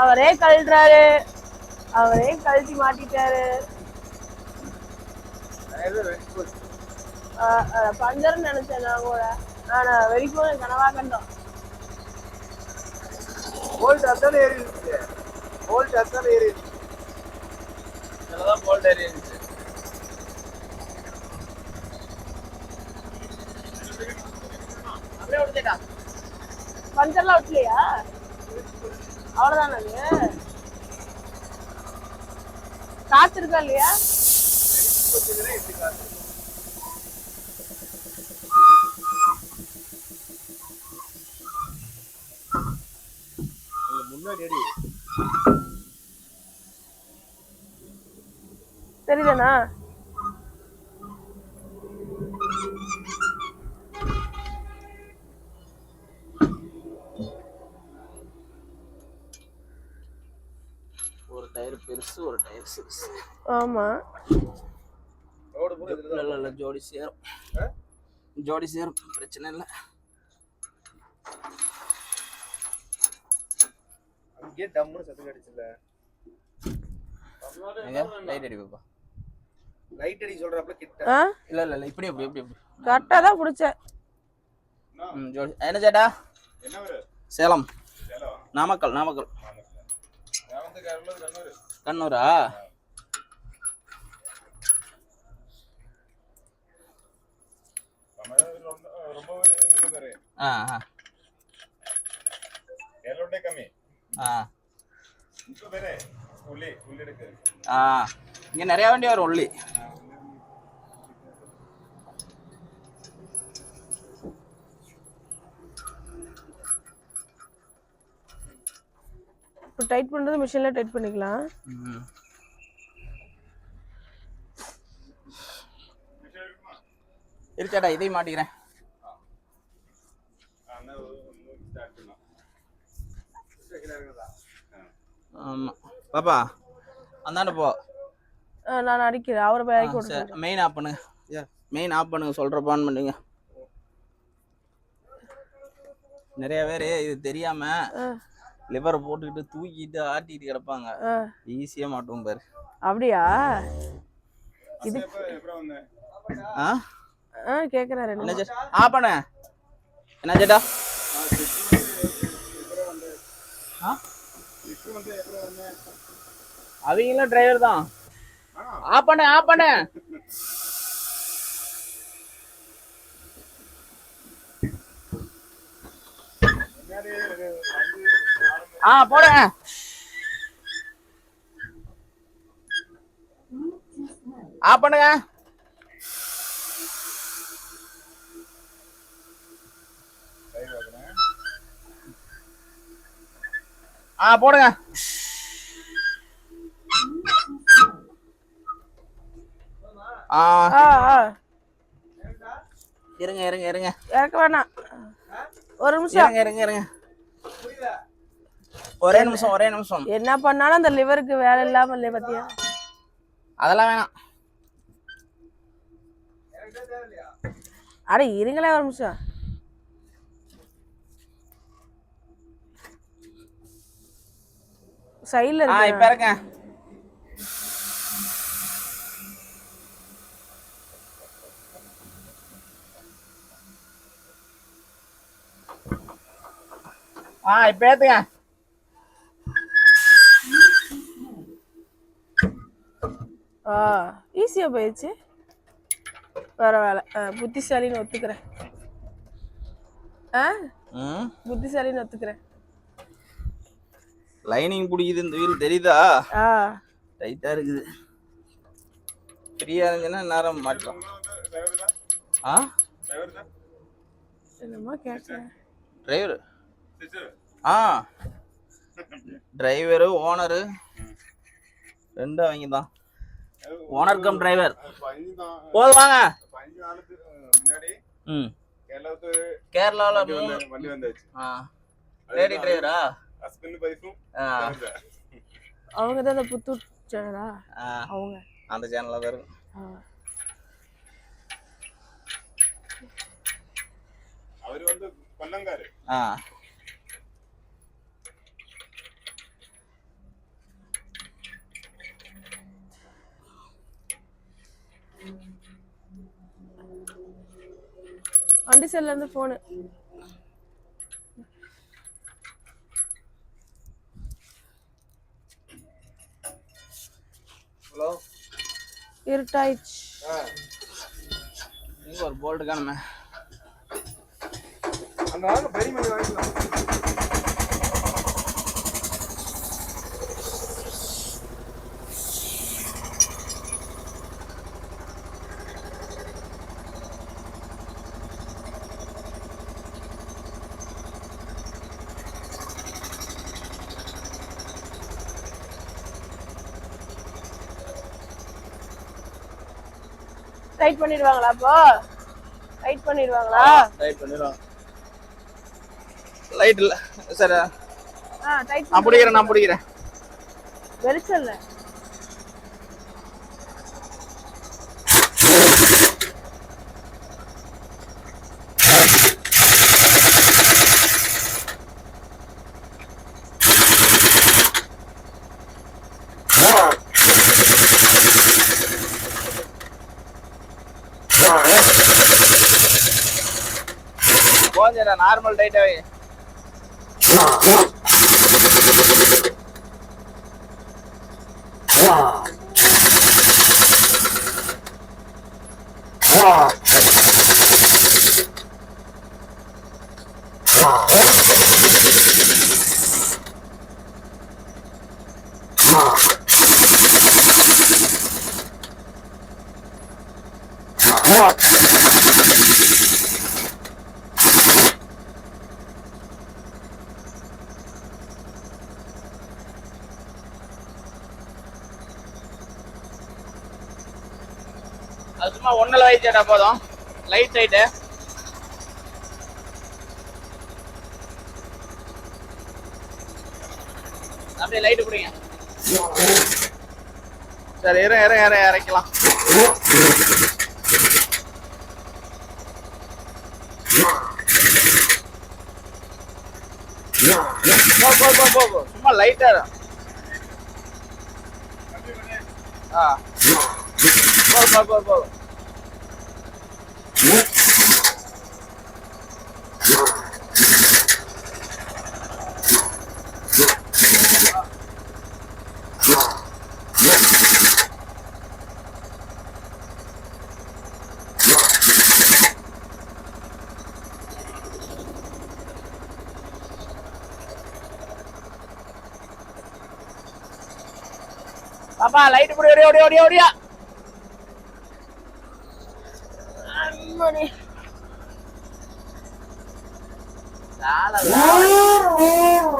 அவரே கழட்டுறாரு. அவரே கழட்டி மாட்டிட்டாரு. பஞ்சர்னு நினைச்சேன் நான் கூட. ஆனா வரைக்கும் கனவா கண்டோம். போல்ட் அத்தானே ஏறி இருந்துச்சு. போல்ட் அத்தானே ஏறி இருந்துச்சு. இதுலதான் போல்ட் ஏறி இருந்துச்சு. அப்படியே விட்டுட்டா பஞ்சர்லாம் விட்டலையா அவ்வளவுதானே அது காத்து இருக்கா இல்லையா முன்னாடி தெரியுதாண்ணா? ஒரு டயர் பெருசு ஒரு டயர் சிறுசு. ஆமா. ரோடு பூரா இதுல இல்ல இல்ல இல்ல ஜோடி சேரும்? ஜோடி சேரும் பிரச்சனை இல்லை. அங்கேயே டம்முன்னு சத்தம் கிடைச்சுல எங்க? லைட் அடி பாப்பா லைட் அடி சொல்றப்பல கிட்ட. ஆ? இல்ல இல்ல இல்ல இப்படி இப்படி இப்படி கரெக்டாக தான் ம் ஜோடி என்ன சேட்டா? சேலம். நாமக்கல். நாமக்கல். കണ്ണൂരാ ആ ആ இங்க நிறைய வண்டி வரும் உள்ளி இப்போ டைட் பண்ணுறது மிஷினில் டைட் பண்ணிக்கலாம். இருக்காடா இதையும் மாட்டிக்கிறேன். அண்ணா ஸ்டார்ட் பண்ணலாம் ஆமா. பாப்பா அந்தாண்ட போ. நான் அடிக்கிறேன். அவரை போய் விட்டுறேன் மெயின் ஆஃப் பண்ணுங்க மெயின் ஆஃப் பண்ணுங்க சொல்றப்ப ஆன் பண்ணுங்க. நிறைய பேர் இது தெரியாம ஆ. லிவரை போட்டுக்கிட்டு தூக்கிட்டு ஆட்டிட்டு கிடப்பாங்க. ஆ. ஈஸியா மாட்டுவோம் பாரு. அப்படியா? இது ஆ? ஆ கேட்குறாரு என்ன ஆ பண்ண. என்ன வந்தேன் அவங்களும் டிரைவர் தான். ஆ பண்ண ஆ பண்ண. முன்னாடி ஒரு வண்டி நாலு ஆ போடுங்க. ஆ பண்ணுங்க. ஆ போடுங்க. இருங்க இருங்க இருங்க. இறக்க வேணாம். ஒரு நிமிஷம். இருங்க இருங்க இருங்க. ஒரே நிமிஷம் ஒரே நிமிஷம். என்ன பண்ணாலும் அந்த லிவருக்கு வேலை இல்லாம இல்லையா பாத்தியா? அதெல்லாம் வேணாம். அட இருங்களே ஒரு நிமிஷம். சைடுல இருக்கு இப்ப இருங்க ஆ இப்ப ஏத்துங்க. ஈஸியா போயிடுச்சு? வேலை ஆ, புத்திசாலின்னு ஒத்துக்கிறேன். ஆ? ம்? புத்திசாலின்னு ஒத்துக்கிறேன். லைனிங் பிடிக்குது இந்த வீல் தெரியுதா? ஆ. டைட்டா இருக்குது. ஃப்ரீயா இருந்துச்சுன்னா நேரம் மாட்டோம் ஆ? டிரைவர் தான் என்னமோ கேட்டேன். டிரைவர்? ஆ. Driver owner. ரெண்டும் அவங்க தான். ஓனர் கம் டிரைவர் போதும் வாங்க. பஞ்சு நாளுக்கு முன்னாடி ம். கேரளாவுக்கு கேரளாவில் வண்டி வந்து வண்டி வந்தாச்சு. லேடி டிரைவரா ஹஸ்பண்ட் வைஃபும் ஆ. அவங்க தான் புத்தூர் சேனலா? அவங்க. அந்த சேனலில் தான் இருக்கும். அவரு வந்து கொல்லங்காரு. ஆ. வண்டி சைடுல இருந்து போனு ஹலோ இருட்டாயிடுச்சு. ஒரு போல்ட் காணுமே. வாங்க பெரிய மணி வாங்கிக்கலாம். டைட் பண்ணிடுவாங்களா அப்போ? டைட் பண்ணிடுவாங்களா? லைட் பண்ணிடுவோம் லைட் இல்ல. சரி. ஆ டைட் நான் பிடிக்கிறேன் நான் பிடிக்கிறேன். வெளிச்சம் இல்ல கொஞ்சம் நார்மல் டைட்டாவே அது சும்மா ஒண்ணுல வைச்சேடா போதும். லைட் லைட்டு அப்படியே லைட்டு பிடிங்க சரி இற இற இற இறக்கலாம் போ போ போ போ சும்மா லைட்டாக ஆ. பாப்பா லைட் போடு ஓடியா ஓடியா ஓடியா.